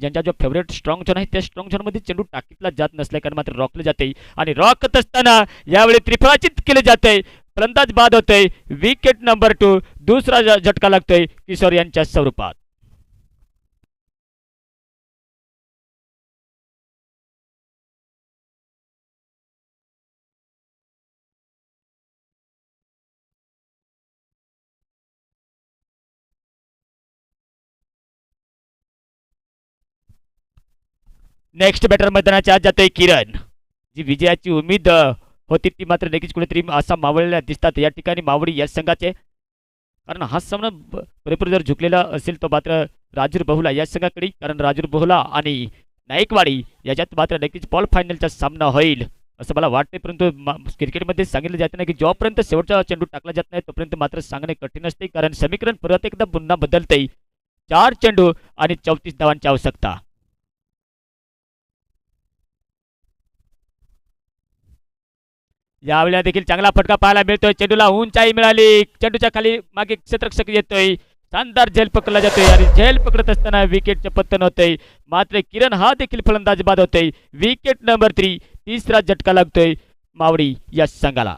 ज्यांच्या जो favourite strong zone आहे त्या स्ट्रॉंग झोनमध्ये चेंडू टाकीतला जात नसल्या कारण मात्र रॉकले जाते. आणि रॉकत असताना यावेळी त्रिफळाचित केले जाते. फलंदाज बाद होतोय. विकेट नंबर टू दुसरा झटका लागतोय किशोर यांच्या स्वरूपात. नेक्स्ट बॅटर मैदानाच्या आज जातोय किरण. जी विजयाची उमेद होती ती मात्र नक्कीच कुठेतरी असा मावळलेला दिसतात. या ठिकाणी मावळी या संघाचे कारण हा सामना ब- पुरेपूर जर झुकलेला असेल तो मात्र राजूर बहुला या संघाकडे कारण राजूर बहुला आणि नाईकवाडी याच्यात मात्र नक्कीच बॉल फायनलचा सामना होईल असं मला वाटते परंतु मा- क्रिकेटमध्ये सांगितलं जातं ना की जोपर्यंत शेवटचा चेंडू टाकला जात नाही तोपर्यंत मात्र सांगणे कठीण असते कारण समीकरण परत एकदा पुन्हा बदलते चार चेंडू आणि चौतीस धावांची आवश्यकता. यावेळेला देखील चांगला फटका पाहायला मिळतोय. चेंडूला उंचाई मिळाली. चेंडूच्या खाली मागे क्षेत्रक्षक येतोय. शानदार झेल पकडला जातोय आणि झेल पकडत असताना विकेटचे पत्तन होतंय. मात्र किरण हा देखील फलंदाज बाद होतोय. विकेट नंबर थ्री तिसरा झटका लागतोय मावडी या संघाला.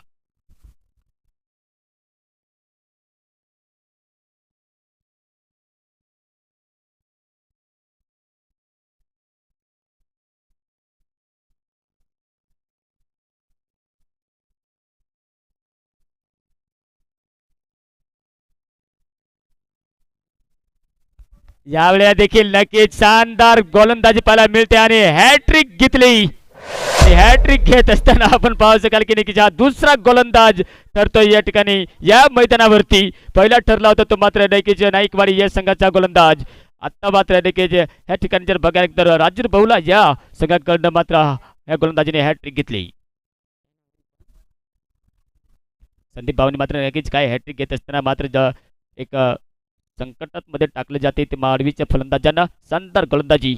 यावेळेला देखील नक्कीच शानदार गोलंदाजी पाहायला मिळते आणि हॅट्रिक घेतली. हॅट्रिक घेत असताना आपण पाहू शकाल की नक्कीच हा दुसरा गोलंदाज ठरतोय या ठिकाणी या मैदानावरती. पहिला ठरला होता तो मात्र नक्कीच नाईकवाडी या संघाचा गोलंदाज. आता मात्र नक्कीच या ठिकाणी जर बघायला तर राजूर बहुला या संघाकडनं मात्र या गोलंदाजीने हॅट्रिक घेतली. संदीप भाऊने मात्र नक्कीच काय हॅट्रिक घेत असताना मात्र एक संकटात मध्ये टाकले जाते. ते माडवीच्या फलंदाजांना शानदार गोलंदाजी